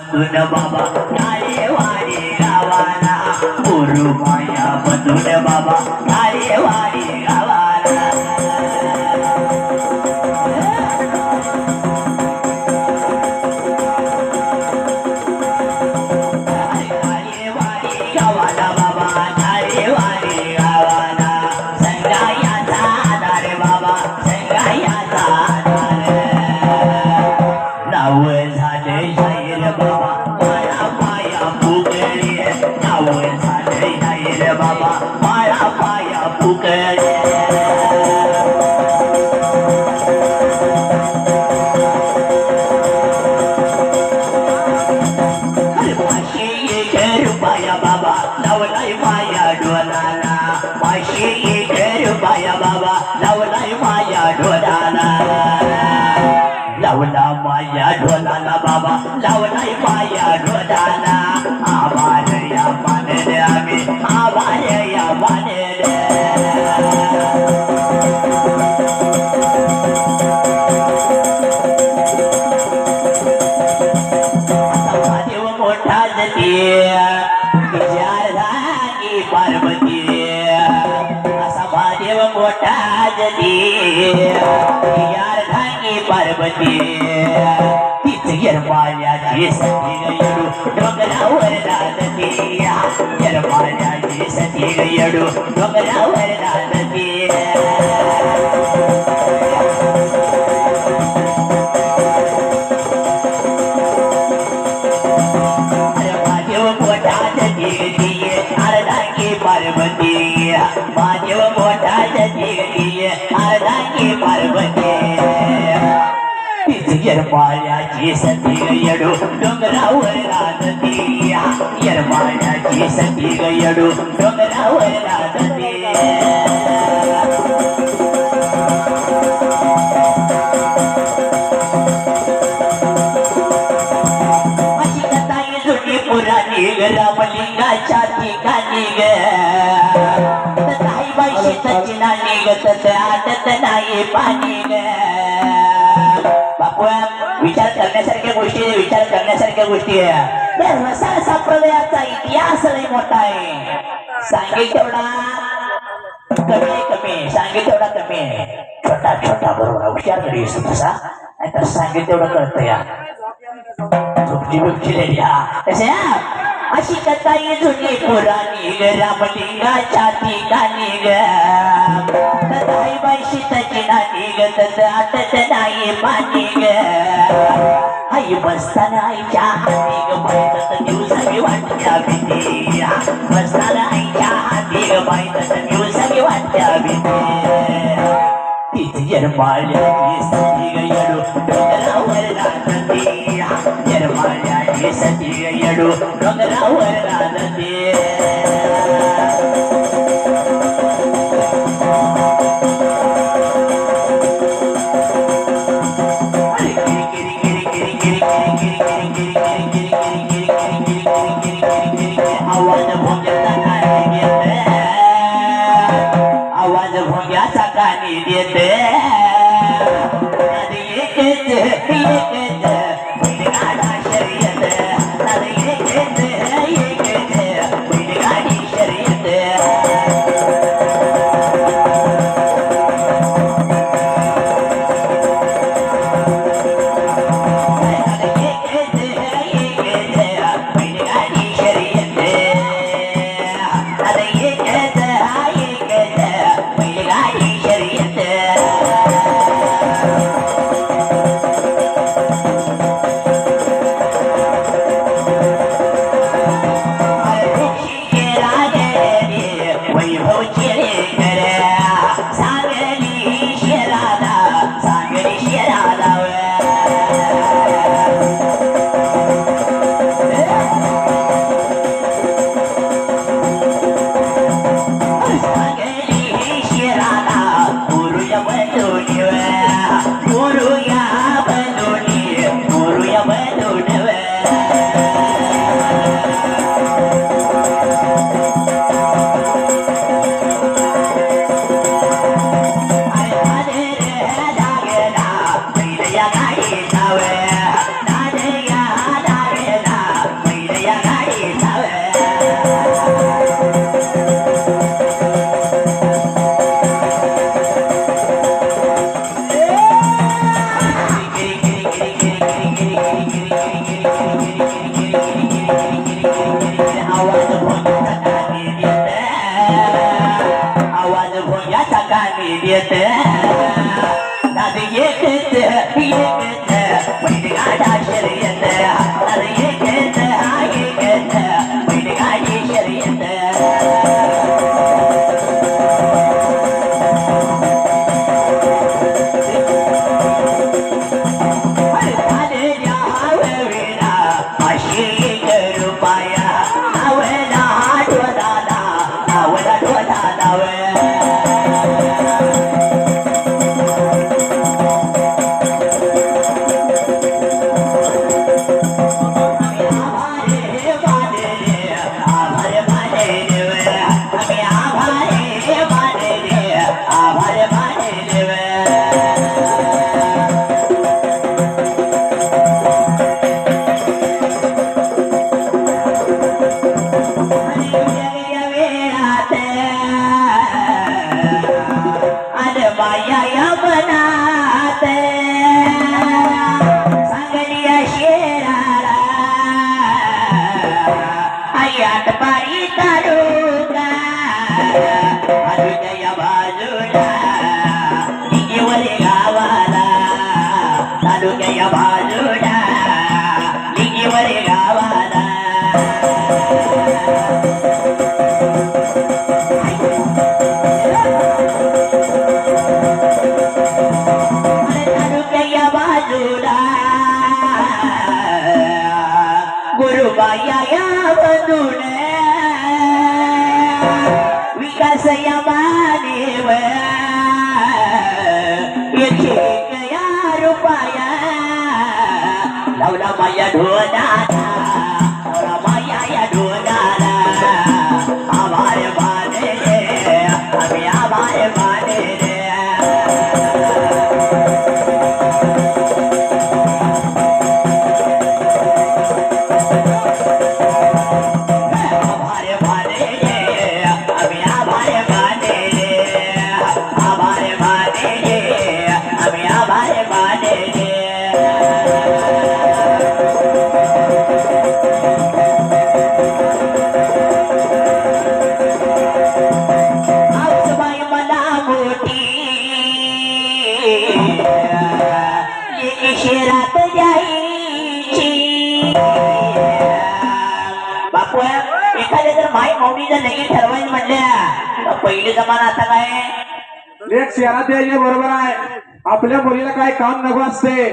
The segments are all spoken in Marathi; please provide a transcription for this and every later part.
मधुन बाबा नारे वारे गावाला. गुरु माया मधुन बाबा नारे वारे गावाला. नारे वारे गावाला बाबा नारे वारे गावाला. संगायाचा आधार बाबा संगायाचा लावलाय माया डोलाला. पाचशे एक रुपया बाबा लावलाय माया डोलाला. लावला माया ढोलाला बाबा लावलाय माया ढोलाला पार्वती तीच यरमाल्याची सती गयडू डोंगरावर नांदती यरमाल्याची सती गयडू डोंगरावर यरमाळ्याची सती गयडू डोंगरावर राधती यरमाळ्याची सती गयडू डोंगरावर राधती रामलिंगाच्या ठिकाणी गाई ताई बाई शेताची नाणी गत आटत नाही पाणी ग. गोष्टी विचार करण्यासारख्या गोष्टी आहे. त्या रसाळ संप्रदायाचा इतिहास लय मोठा आहे. सांगेल तेवढा कमी आहे कमी आहे. सांगेल तेवढा कमी आहे. छोटा छोटा बरोबर हुशार घरी असतो तसा. नाही तर सांगेल तेवढं कळतं या. झोपची झोपली बिपली या कसे अशी कथा ही जुनी पुराणी ग रामलिंगाच्या ठिकाणी ग. आई बाई सीताची नाणी ग तस आटत नाही पाणी ग. आई बसताना आईच्या हाती ग बायतत दिवसावी वाटत्या भीती बसताना आईच्या हाती ग बायतत वाटत्या भीती तीच यरमाळ्याची सती गयडू डोंगरावर राधते यरमाळ्याची सती गयडू डोंगरावर Hey, hey. आयात पायी तालुका अजूनया बाजूला लिंगीवरे गावाला. तालुक्या बाजूला लिंगीवरे गावाला. तालुक्या बाजूला गुरुबाया या विकास या मानेव एकशे या रुपया लावला माया ढोनाला लावला पहिले जमाना आता काय? एक शहरात यायचे बरोबर आहे. आपल्या मुलीला काय काम नको असते.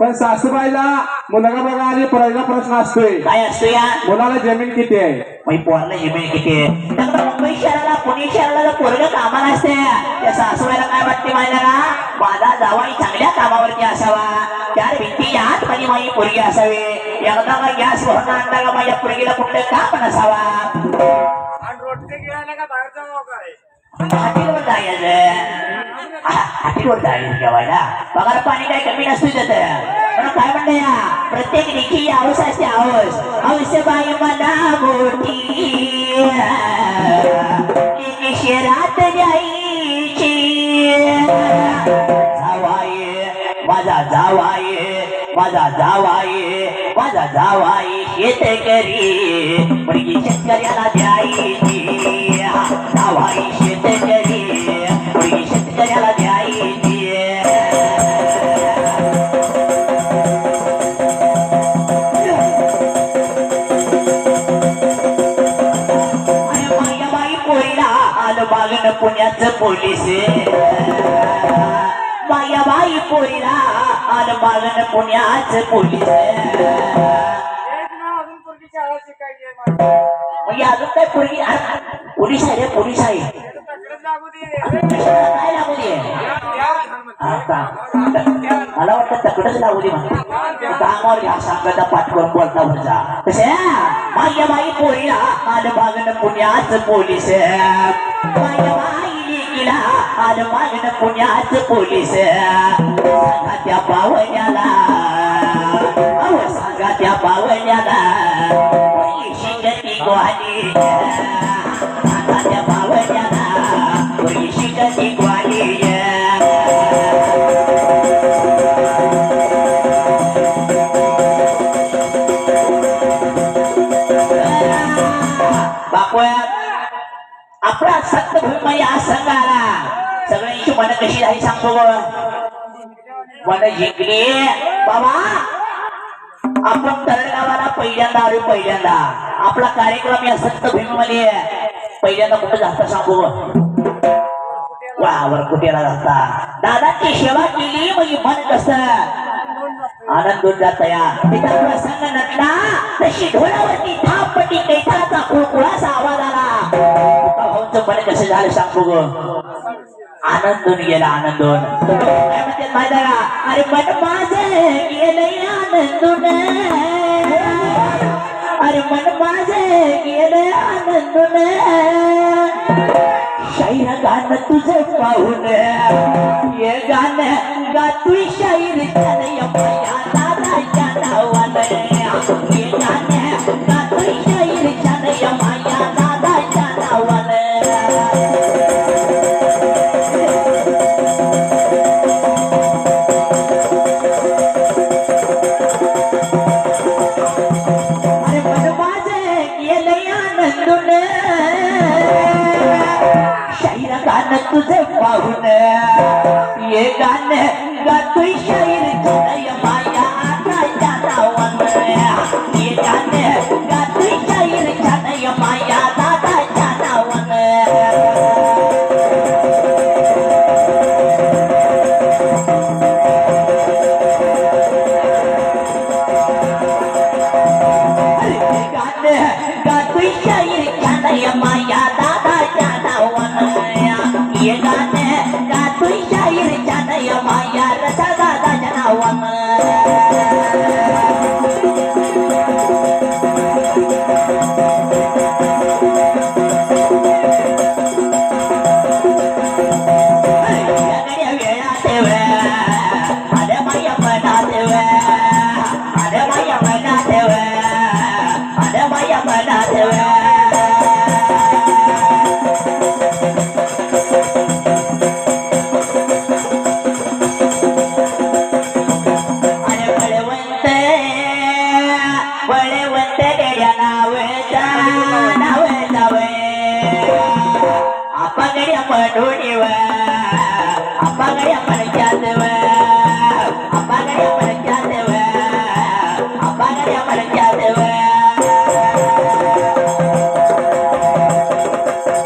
पण सासूबाईला मुलगा बघा आणि पहिला प्रश्न असतोय. काय असतो या? मुलाला जमीन किती आहे? मग पोराला जमीन किती आहे? त्याकडे मुंबई शहराला पुणे शहराला पोरग कामाला असते. त्या सासूबाईला काय वाटते माहिती का? माझा जावाई चांगल्या कामावरती असावा. त्या भिंतीच्या आतमध्ये माझी पोरगी असावी. एकदा गॅस भरून आणला का माझ्या पोरगीला कुठलं काम नसावा? हाटीवर जायचं. हाटीवर जायचं जेवायला. पगार पाणी काही कमी नसतो त्याचं पण काय म्हणलं या? प्रत्येक देखी आवस असते आवस आवश्य बाई मला मोठी. शहरात शेरात जायची जावाई माझा जावाई माझा जावाई माझा जावाई शेतकरी मुलगी शेतकऱ्याला द्यायची. जावाई शेतकरी मुलगी शेतकऱ्याला द्यायची. अरे माया आलं मागणं पुण्याचं पोलीस. माया बाई पोरीला आलं मागणं पुण्याच पोलीस. म्हणजे अजून काय पोरगी? पोलीस आहे रे पोलीस आहे. काय लागू मला वाटतं तकडच लागू दे म्हणते कामावर घ्या सांगता पाठवून बोलता बसा कसे? माझ्या बाई पोरीला आलं मागणं पुण्याच पोलीस. माझ्या बाई लेकीला आलं मागणं पुण्याचं पोलीस. सांगा त्या पावण्याला अहो सांगा त्या पावण्याला आपला संत भूमय हा। संघाला सगळ्यांची मन कशी झाली सांगतो मन जिंकले. बाबा आपण तळगावाला पहिल्यांदा आलो पहिल्यांदा. आपला कार्यक्रम या संत भूमीमध्ये पहिल्यांदा कुठं जाता सांगू. वावर कुठेला जाता दादाची सेवा केली म्हणजे मन कस? आनंदून जात या. तिथं प्रसंग नटला तशी ढोलावरती थापटी कैठाचा कुळकुळाचा आवाज आला. तुका हो, मन कसं झालं सांगू ग? आनंदून गेला आनंदून. काय म्हणते माहिती अरे मन माझ गेलं आनंदून. अरे मन माझे गेले आनंदून शाहीर गाणं तुझं पाहून ये गाणं गातू शाहीर झालंय माया दादाच्या नावानं ये गाणं गातू